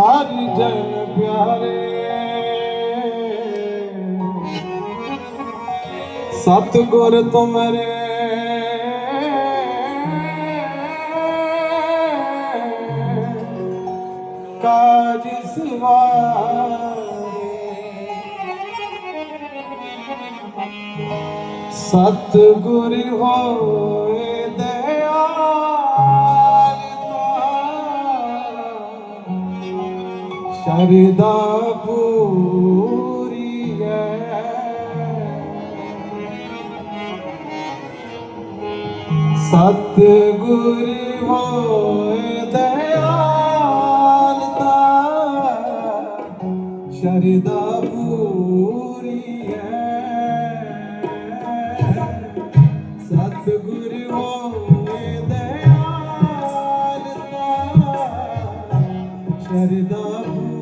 ਹਰਿ ਜਨ ਪਿਆਰੇ। ਸਤ ਗੁਰ ਤੁਮਰੇ। ਕਾਜ ਸਵਾਰੇ। ਸਤ ਗੁਰ ਹੋ। ਅਰਦਾ ਹੈ। ਸਤ ਗੁਰ ਸ਼ਰਦਾ ਪੂਰੀ ਹੈ। ਸਤ ਗੁਰ ਹੋਏ ਸ਼ਰਦਾ ਪੂਰੀ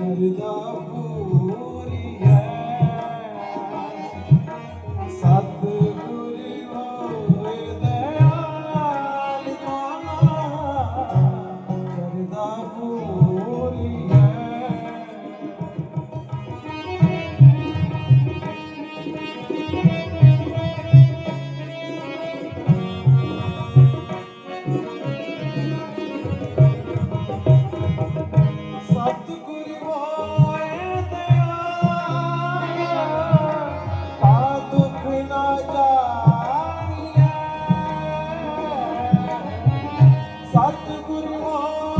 Sardar Poo ਸਤਿਗੁਰੂ